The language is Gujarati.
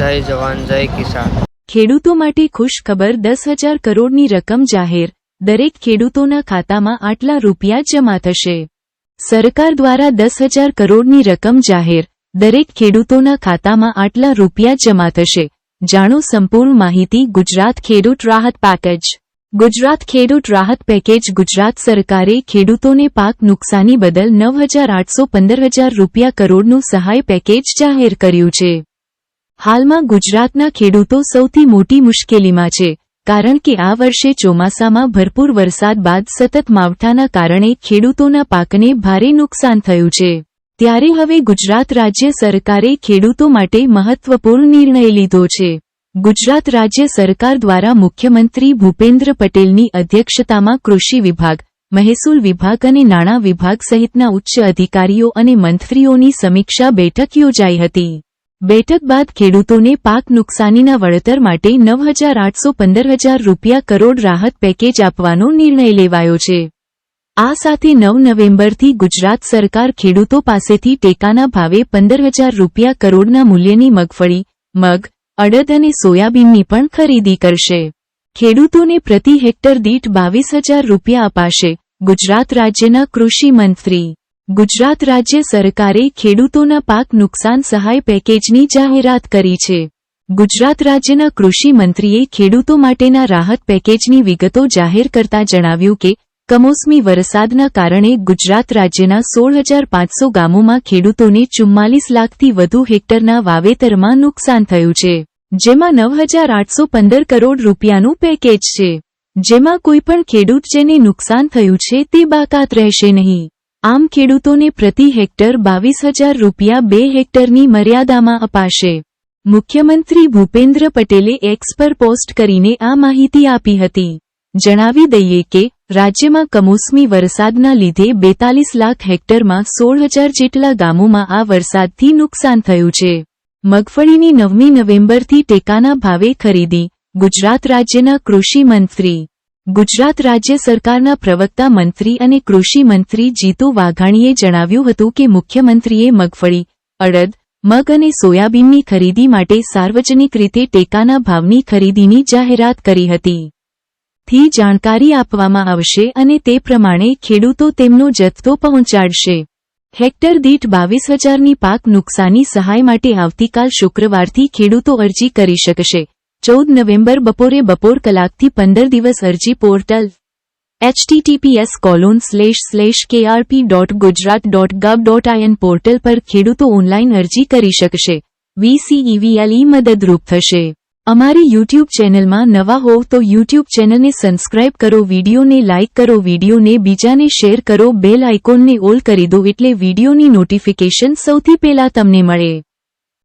જય જવાન, જય કિસાન. ખેડૂતો માટે ખુશ ખબર દસ હજાર કરોડની રકમ જાહેર. દરેક ખેડૂતોના ખાતામાં આટલા રૂપિયા જમા થશે. સરકાર દ્વારા દસ હજાર કરોડની રકમ જાહેર. દરેક ખેડૂતોના ખાતામાં આટલા રૂપિયા જમા થશે. જાણો સંપૂર્ણ માહિતી ગુજરાત ખેડૂત રાહત પેકેજ. ગુજરાત ખેડૂત રાહત પેકેજ ગુજરાત સરકારે ખેડૂતોને પાક નુકસાની બદલ નવ હજાર આઠસો પંદર હજાર રૂપિયા કરોડનું સહાય પેકેજ જાહેર કર્યું છે. હાલમાં ગુજરાતના ખેડૂતો સૌથી મોટી મુશ્કેલીમાં છે, કારણ કે આ વર્ષે ચોમાસામાં ભરપૂર વરસાદ બાદ સતત માવઠાના કારણે ખેડૂતોના પાકને ભારે નુકસાન થયું છે. ત્યારે હવે ગુજરાત રાજ્ય સરકારે ખેડૂતો માટે મહત્વપૂર્ણ નિર્ણય લીધો છે. ગુજરાત રાજ્ય સરકાર દ્વારા મુખ્યમંત્રી ભૂપેન્દ્ર પટેલની અધ્યક્ષતામાં કૃષિ વિભાગ, મહેસૂલ વિભાગ અને નાણાં વિભાગ સહિતના ઉચ્ચ અધિકારીઓ અને મંત્રીઓની સમીક્ષા બેઠક યોજાઈ હતી. બેઠક બાદ ખેડૂતોને પાક નુકસાનીના વળતર માટે નવ હજાર આઠસો પંદર હજાર રૂપિયા કરોડ રાહત પેકેજ આપવાનો નિર્ણય લેવાયો છે. આ સાથે નવ નવેમ્બરથી ગુજરાત સરકાર ખેડૂતો પાસેથી ટેકાના ભાવે પંદર હજાર રૂપિયા કરોડના મૂલ્યની મગફળી, મગ, અડદ અને સોયાબીનની પણ ખરીદી કરશે. ખેડૂતોને પ્રતિ હેક્ટર દીઠ બાવીસ હજાર રૂપિયા અપાશે, ગુજરાત રાજ્યના કૃષિ મંત્રી ગુજરાત રાજ્ય સરકારે ખેડૂતોના પાક નુકસાન સહાય પેકેજની જાહેરાત કરી છે. ગુજરાત રાજ્યના કૃષિ મંત્રીએ ખેડૂતો માટેના રાહત પેકેજની વિગતો જાહેર કરતા જણાવ્યું કે, કમોસમી વરસાદના કારણે ગુજરાત રાજ્યના સોળ હજાર પાંચસો ગામોમાં ખેડૂતોને ચુમ્માલીસ લાખથી વધુ હેક્ટરના વાવેતરમાં નુકસાન થયું છે. જેમાં નવ હજાર આઠસો પંદર કરોડ રૂપિયાનું પેકેજ છે. જેમાં કોઈપણ ખેડૂત જેને નુકસાન થયું છે તે બાકાત રહેશે નહીં. આમ ખેડૂતોને પ્રતિ હેક્ટર બાવીસ હજાર રૂપિયા બે હેક્ટરની મર્યાદામાં અપાશે. મુખ્યમંત્રી ભૂપેન્દ્ર પટેલે એક્સ પર પોસ્ટ કરીને આ માહિતી આપી હતી. જણાવી દઈએ કે, રાજ્યમાં કમોસમી વરસાદના લીધે બેતાલીસ લાખ હેક્ટરમાં સોળ હજાર જેટલા ગામોમાં આ વરસાદથી નુકસાન થયું છે. મગફળીની નવમી નવેમ્બરથી ટેકાના ભાવે ખરીદી, ગુજરાત રાજ્યના કૃષિ મંત્રી ગુજરાત રાજ્ય સરકારના પ્રવક્તા મંત્રી અને કૃષિ મંત્રી જીતુ વાઘાણીએ જણાવ્યું હતું કે મુખ્યમંત્રીએ મગફળી, અડદ, મગ અને સોયાબીનની ખરીદી માટે સાર્વજનિક રીતે ટેકાના ભાવની ખરીદીની જાહેરાત કરી હતી. થી જાણકારી આપવામાં આવશે અને તે પ્રમાણે ખેડૂતો તેમનો જથ્થો પહોંચાડશે. હેક્ટર દીઠ બાવીસ હજારની પાક નુકસાની સહાય માટે આવતીકાલ શુક્રવારથી ખેડૂતો અરજી કરી શકશે. ચૌદ નવેમ્બર બપોરે બપોર કલાકથી પંદર દિવસ અરજી portal HTTPS colon slash slash KRP dot Gujarat dot gov dot IN portal પર ખેડૂતો ઓનલાઈન અરજી કરી શકશે. વીસીઈવીએલઈ મદદરૂપ થશે. અમારી યુટ્યુબ ચેનલમાં નવા હોવ તો યુટ્યુબ ચેનલને સબસ્ક્રાઇબ કરો, વિડીયોને લાઇક કરો, વિડીયોને બીજાને શેર કરો બેલ આઇકોનને ઓલ કરી દો એટલે વિડીયોની નોટિફિકેશન સૌથી પહેલા તમને મળે.